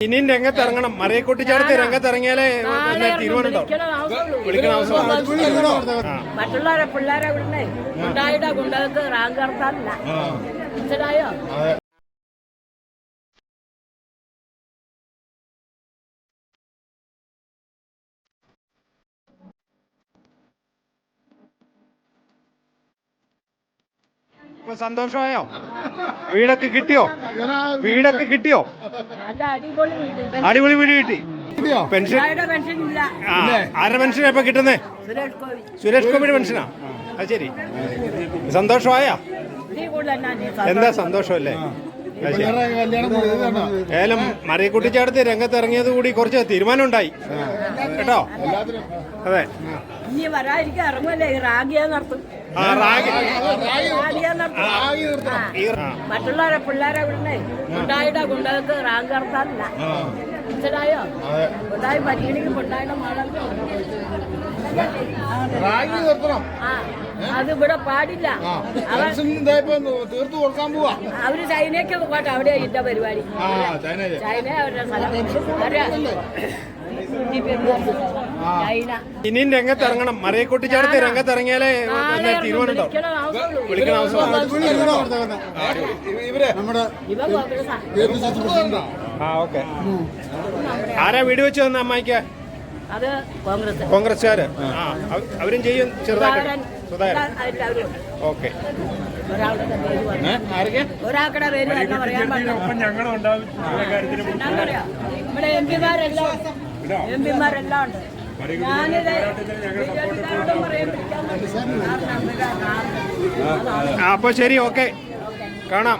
ഇനിയും രംഗത്ത് ഇറങ്ങണം മറിയെ കുട്ടിച്ചാടത്ത് രംഗത്ത് ഇറങ്ങിയാലേ പിന്നെ തീരുമാനം വിളിക്കണ ആവശ്യം മറ്റുള്ളവരെ പിള്ളേരെ വിടണേ. ഉണ്ടായിട്ട് ഗുണ്ടകൾക്ക് റാങ്ക് മനസ്സിലായോ? ഇപ്പൊ സന്തോഷമായോ? വീടൊക്കെ കിട്ടിയോ? വീടൊക്കെ കിട്ടിയോ? അടിപൊളി വീട്. അടിപൊളി വീട് കിട്ടി. പെൻഷൻ ആരുടെ പെൻഷൻ പെൻഷനാ ഇപ്പൊ കിട്ടുന്നേ? സുരേഷ് ഗോപി. സുരേഷ് ഗോപിയുടെ പെൻഷനാ? അത് ശരി. സന്തോഷമായോ? എന്താ സന്തോഷമല്ലേ. ഏലം മറിയക്കുട്ടിച്ചാടത്ത് രംഗത്ത് ഇറങ്ങിയത് കൂടി കുറച്ച് തീരുമാനമുണ്ടായി. കേട്ടോ? അതെ. ഇനി ഇറങ്ങുമല്ലേ റാഗിയെ നടത്തും. മറ്റുള്ളവരെ പിള്ളേരെ വിടണേ ഉണ്ടായിട്ടാ ഗുണ്ടകൾക്ക് റാങ്ക് നടത്താനില്ല റാഗി നിർത്തണം. ആ അത് ഇവിടെ പാടില്ല. തീർത്തു കൊടുക്കാൻ പോവാ. അവർ ചൈനയ്ക്ക് പോട്ടെ അവിടെ ഇട്ട പരിപാടി. ആ ചൈന അവരുടെ സ്ഥലം. ആരാ? ഈ പെരുന്നാൾ. ചൈന. ഇനിയും രംഗത്ത് ഇറങ്ങണം മറിയക്കുട്ടിച്ചാടത്ത് രംഗത്തിറങ്ങിയാലേ പിന്നെ തീരുമാനം ഉണ്ടാവും വിളിക്കണ അവസരം നമ്മുടെ ആ ഓക്കെ. ആരാ വീട് വെച്ച് തന്ന അമ്മായിക്ക്? അത് കോൺഗ്രസ്. കോൺഗ്രസ്സുകാര്? ആ. അവരും ചെയ്യും ചെറുതായിട്ട്. സുധാകരൻ. ഓക്കെ. പേര് പറഞ്ഞു. ആരൊക്കെ? ഒരാൾക്കുടെ പേര് തന്നെ പറയാൻ പാടില്ല എന്താണെന്നറിയോ? ഇവിടെ എം പിമാരെല്ലാം എം പിമാരെല്ലാം ഉണ്ട്. ഞാനിത് ശരി ഓക്കെ. കാണാം.